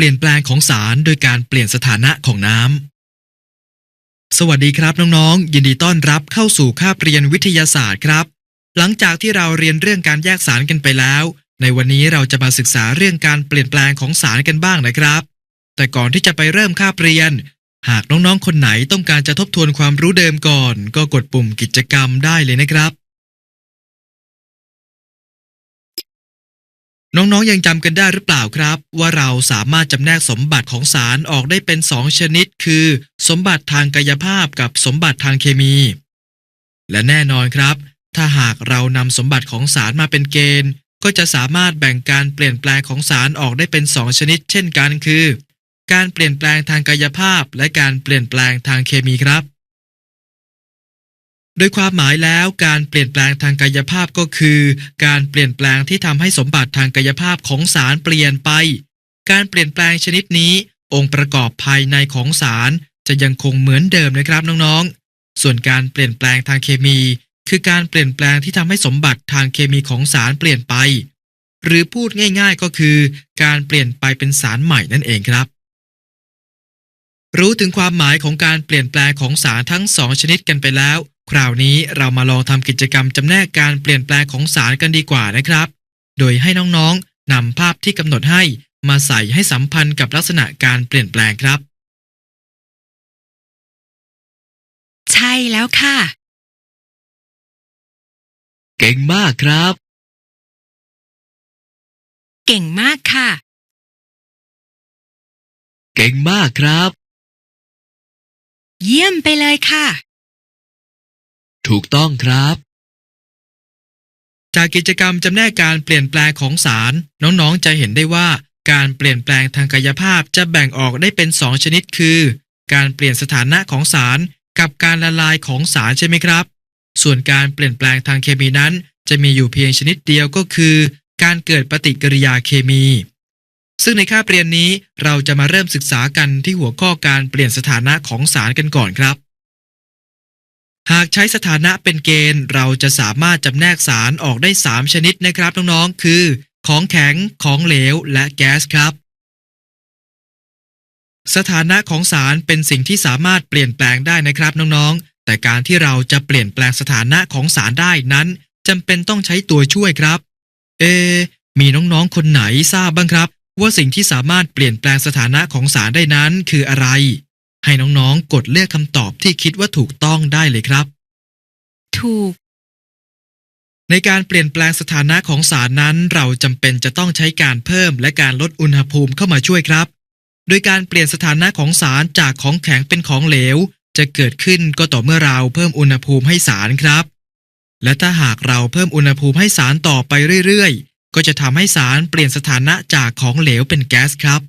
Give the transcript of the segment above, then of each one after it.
ลี่ยนแปลงของสารโดยการเปลี่ยนสถานะของน้ำ สวัสดีครับน้องๆ ยินดีต้อนรับเข้าสู่คาบเรียนวิทยาศาสตร์ครับ หลังจากที่เราเรียนเรื่องการแยกสารกันไปแล้ว ในวันนี้เราจะมาศึกษาเรื่องการเปลี่ยนแปลงของสารกันบ้างนะครับ แต่ก่อนที่จะไปเริ่มคาบเรียน หากน้องๆ คนไหนต้องการจะทบทวนความรู้เดิมก่อน ก็กดปุ่มกิจกรรมได้เลยนะครับ น้องๆยังจำกันได้หรือเปล่าครับ ว่าเราสามารถจำแนกสมบัติของสารออกได้เป็น2ชนิด คือ สมบัติทางกายภาพกับสมบัติทางเคมี และแน่นอนครับ ถ้าหากเรานำสมบัติของสารมาเป็นเกณฑ์ ก็จะสามารถแบ่งการเปลี่ยนแปลงของสารออกได้เป็น2ชนิด เช่นกันคือ การเปลี่ยนแปลงทางกายภาพ และการเปลี่ยนแปลงทางเคมีครับ โดยความหมายแล้วการเปลี่ยนแปลงทางกายภาพก็คือ การเปลี่ยนแปลงที่ทำให้สมบัติทางกายภาพของสารเปลี่ยนไป การเปลี่ยนแปลงชนิดนี้ องค์ประกอบภายในของสารจะยังคงเหมือนเดิมนะครับน้องๆ ส่วนการเปลี่ยนแปลงทางเคมี คือการเปลี่ยนแปลงที่ทำให้สมบัติทางเคมีของสารเปลี่ยนไป หรือพูดง่าย ๆก็คือ การเปลี่ยนไปเป็นสารใหม่นั่นเองครับรู้ถึงความหมายของการเปลี่ยนแปลงของสารทั้งสองชนิดกันไปแล้ว คราวนี้เรามาลองทำกิจกรรมจำแนกการเปลี่ยนแปลงของสารกันดีกว่านะครับ โดยให้น้องๆนำภาพที่กำหนดให้มาใส่ให้สัมพันธ์กับลักษณะการเปลี่ยนแปลงครับ ใช่แล้วค่ะ เก่งมากครับ เก่งมากค่ะ เก่งมากครับ เยี่ยมไปเลยค่ะ ถูกต้องครับ จากกิจกรรมจำแนกการเปลี่ยนแปลงของสาร น้องๆ จะเห็นได้ว่า การเปลี่ยนแปลงทางกายภาพจะแบ่งออกได้เป็น 2 ชนิดคือ การเปลี่ยนสถานะของสารกับการละลายของสารใช่ไหมครับ ส่วนการเปลี่ยนแปลงทางเคมีนั้น จะมีอยู่เพียงชนิดเดียวก็คือ การเกิดปฏิกิริยาเคมี ซึ่งในคาบเรียนนี้เราจะมาเริ่มศึกษากันที่หัวข้อการเปลี่ยนสถานะของสารกันก่อนครับ หากใช้สถานะเป็นเกณฑ์เราจะสามารถจำแนกสารออกได้ 3 ชนิดนะครับน้องๆ คือ ของแข็ง ของเหลว และแก๊สครับ สถานะของสารเป็นสิ่งที่สามารถเปลี่ยนแปลงได้นะครับน้องๆ แต่การที่เราจะเปลี่ยนแปลงสถานะของสารได้นั้นจำเป็นต้องใช้ตัวช่วยครับ เอ มีน้องๆ คนไหนทราบบ้างครับ ว่าสิ่งที่สามารถเปลี่ยนแปลงสถานะของสารได้นั้นคืออะไร ให้น้องๆ กดเลือกคำตอบที่คิดว่าถูกต้องได้เลยครับ ถูก ในการเปลี่ยนแปลงสถานะของสารนั้น เราจำเป็นจะต้องใช้การเพิ่มและการลดอุณหภูมิเข้ามาช่วยครับ โดยการเปลี่ยนสถานะของสารจากของแข็งเป็นของเหลว จะเกิดขึ้นก็ต่อเมื่อเราเพิ่มอุณหภูมิให้สารครับ และถ้าหากเราเพิ่มอุณหภูมิให้สารต่อไปเรื่อยๆ ก็จะทำให้สารเปลี่ยนสถานะจากของเหลวเป็นแก๊สครับ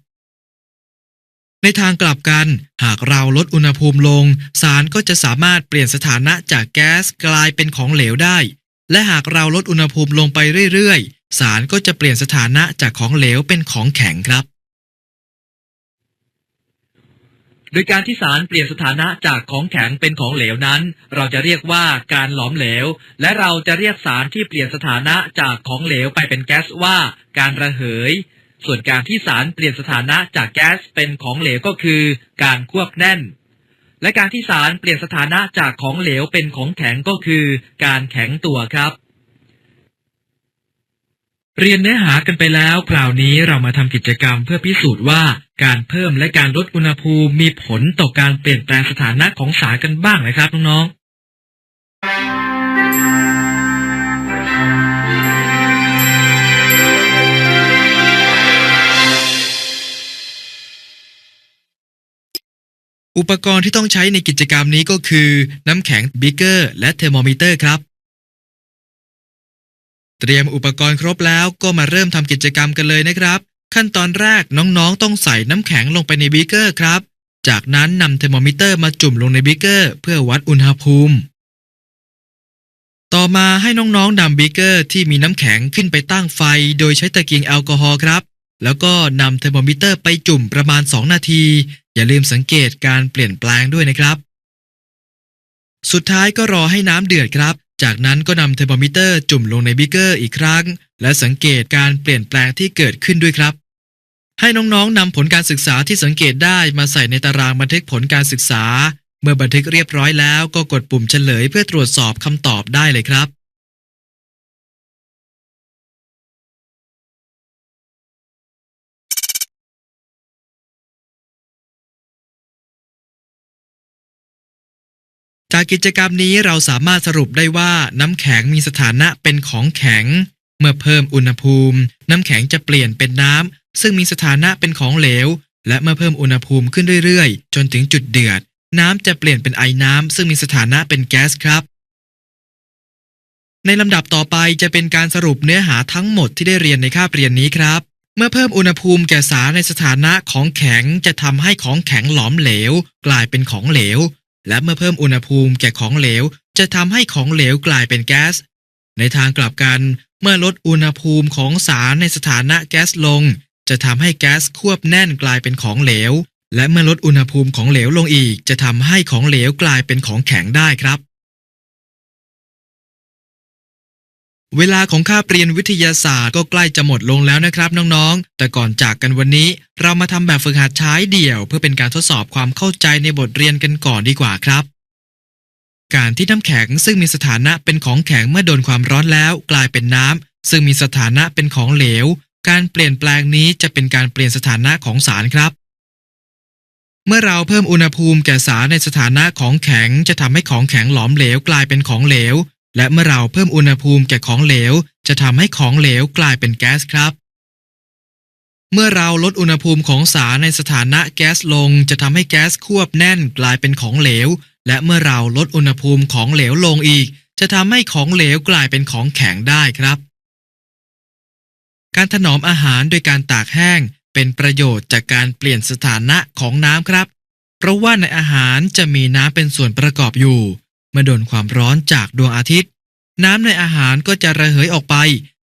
ในทางกลับกัน หากเราลดอุณหภูมิลง สารก็จะสามารถเปลี่ยนสถานะจากแก๊สกลายเป็นของเหลวได้ และหากเราลดอุณหภูมิลงไปเรื่อยๆ สารก็จะเปลี่ยนสถานะจากของเหลวเป็นของแข็งครับ โดยการที่สารเปลี่ยนสถานะจากของแข็งเป็นของเหลวนั้น เราจะเรียกว่าการหลอมเหลว และเราจะเรียกสารที่เปลี่ยนสถานะจากของเหลวไปเป็นแก๊สว่า การระเหย ส่วนการที่สารเปลี่ยนสถานะจากแก๊สเป็นของเหลวก็คือ การควบแน่น และการที่สารเปลี่ยนสถานะจากของเหลวเป็นของแข็งก็คือ การแข็งตัวครับ เรียนเนื้อหากันไปแล้วคราวนี้เรามาทำกิจกรรมเพื่อพิสูจน์ว่า การเพิ่มและการลดอุณหภูมิมีผลต่อการเปลี่ยนแปลงสถานะของสารกันบ้างนะครับน้องๆ อุปกรณ์ที่ต้องใช้ในกิจกรรมนี้ก็คือ น้ำแข็งบิกเกอร์ และเทอร์โมมิเตอร์ครับ เตรียมอุปกรณ์ครบแล้วก็มาเริ่มทำกิจกรรมกันเลยนะครับ ขั้นตอนแรกน้องๆ ต้องใส่น้ำแข็งลงไปในบีเกอร์ครับ จากนั้นนำเทอร์โมมิเตอร์มาจุ่มลงในบีเกอร์ เพื่อวัดอุณหภูมิ ต่อมาให้น้องๆนำบีเกอร์ที่มีน้ำแข็งขึ้นไปตั้งไฟ โดยใช้ตะเกียงแอลกอฮอล์ครับ แล้วก็นำเทอร์โมมิเตอร์ไปจุ่มประมาณ 2 นาที อย่าลืมสังเกตการเปลี่ยนแปลงด้วยนะครับ สุดท้ายก็รอให้น้ำเดือดครับ จากนั้นก็นำเทอร์โมมิเตอร์จุ่มลงในบิกเกอร์อีกครั้ง และสังเกตการเปลี่ยนแปลงที่เกิดขึ้นด้วยครับ ให้น้องๆนำผลการศึกษาที่สังเกตได้มาใส่ในตารางบันทึกผลการศึกษา เมื่อบันทึกเรียบร้อยแล้วก็กดปุ่มเฉลยเพื่อตรวจสอบคำตอบได้เลยครับ จากกิจกรรมนี้เราสามารถสรุปได้ว่าน้ำแข็งมีสถานะเป็นของแข็ง เมื่อเพิ่มอุณหภูมิ น้ำแข็งจะเปลี่ยนเป็นน้ำซึ่งมีสถานะเป็นของเหลว และเมื่อเพิ่มอุณหภูมิขึ้นเรื่อยๆ จนถึงจุดเดือด น้ำจะเปลี่ยนเป็นไอน้ำซึ่งมีสถานะเป็นแก๊สครับ ในลำดับต่อไปจะเป็นการสรุปเนื้อหาทั้งหมดที่ได้เรียนในคาบเรียนนี้ครับ เมื่อเพิ่มอุณหภูมิแก่สารในสถานะของแข็งจะทำให้ของแข็งหลอมเหลว กลายเป็นของเหลว และเมื่อเพิ่มอุณหภูมิแก่ของเหลว จะทำให้ของเหลวกลายเป็นแก๊ส ในทางกลับกัน เมื่อลดอุณหภูมิของสารในสถานะแก๊สลง จะทำให้แก๊สควบแน่นกลายเป็นของเหลว และเมื่อลดอุณหภูมิของเหลวลงอีก จะทำให้ของเหลวกลายเป็นของแข็งได้ครับ เวลาของคาบเรียนวิทยาศาสตร์ก็ใกล้จะหมดลงแล้วนะครับน้องๆ แต่ก่อนจากกันวันนี้ เรามาทำแบบฝึกหัดใช้เดี่ยว เพื่อเป็นการทดสอบความเข้าใจในบทเรียนกันก่อนดีกว่าครับ การที่น้ำแข็งซึ่งมีสถานะเป็นของแข็งเมื่อโดนความร้อนแล้ว กลายเป็นน้ำซึ่งมีสถานะเป็นของเหลว การเปลี่ยนแปลงนี้จะเป็นการเปลี่ยนสถานะของสารครับ เมื่อเราเพิ่มอุณหภูมิแก่สารในสถานะของแข็ง จะทำให้ของแข็งหลอมเหลวกลายเป็นของเหลว และเมื่อเราเพิ่มอุณหภูมิแก่ของเหลว จะทำให้ของเหลวกลายเป็นแก๊สครับ เมื่อเราลดอุณหภูมิของสารในสถานะแก๊สลง จะทำให้แก๊สควบแน่นกลายเป็นของเหลว และเมื่อเราลดอุณหภูมิของเหลวลงอีก จะทำให้ของเหลวกลายเป็นของแข็งได้ครับ การถนอมอาหารโดยการตากแห้ง เป็นประโยชน์จากการเปลี่ยนสถานะของน้ำครับ เพราะว่าในอาหารจะมีน้ำเป็นส่วนประกอบอยู่ เมื่อโดนความร้อนจากดวงอาทิตย์ น้ำในอาหารก็จะระเหยออกไป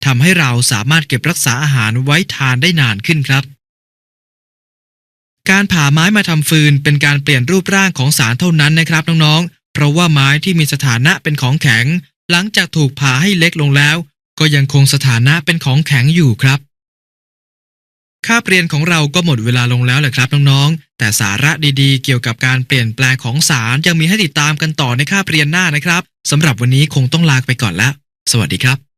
ทำให้เราสามารถเก็บรักษาอาหารไว้ทานได้นานขึ้นครับ การผ่าไม้มาทำฟืนเป็นการเปลี่ยนรูปร่างของสารเท่านั้นนะครับน้องๆ เพราะว่าไม้ที่มีสถานะเป็นของแข็ง หลังจากถูกผ่าให้เล็กลงแล้ว ก็ยังคงสถานะเป็นของแข็งอยู่ครับ คาบเรียนของเราก็หมดเวลาลงแล้วแหละครับน้องๆ แต่สาระดีๆ เกี่ยวกับการเปลี่ยนแปลงของสารยังมีให้ติดตามกันต่อในคาบเรียนหน้านะครับสำหรับวันนี้คงต้องลาไปก่อนแล้ว สวัสดีครับ